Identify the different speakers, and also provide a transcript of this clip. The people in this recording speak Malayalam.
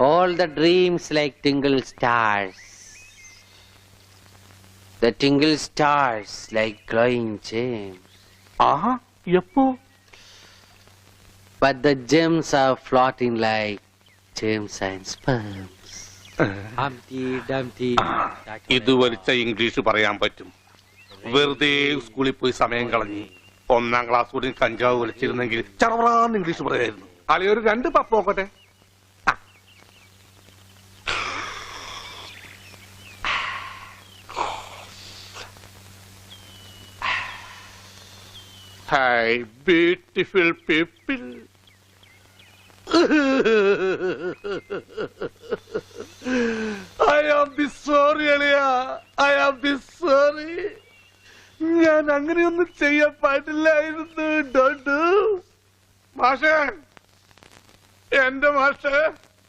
Speaker 1: All the dreams like tingle stars. The tingle stars like glowing gems.
Speaker 2: aha yappo
Speaker 1: But the gems are floating like gems and sperms. Humpty Dumpty. ഇത് വലിച്ച
Speaker 2: ഇംഗ്ലീഷ് പറയാൻ പറ്റും
Speaker 1: വെറുതെ
Speaker 2: സ്കൂളിൽ പോയി സമയം കളഞ്ഞ് ഒന്നാം ക്ലാസ് കൂടി കഞ്ചാവ് വലിച്ചിരുന്നെങ്കിൽ ചറവറാന്ന് ഇംഗ്ലീഷ് പറയായിരുന്നു rendu ഒരു രണ്ട് Hi, beautiful people. I am be sorry അളിയ ഐ ആം ബി സോറി ഞാൻ അങ്ങനെയൊന്നും ചെയ്യാൻ പാടില്ലായിരുന്നു ഡോട്ടു മാഷേ എന്റെ മാഷേ.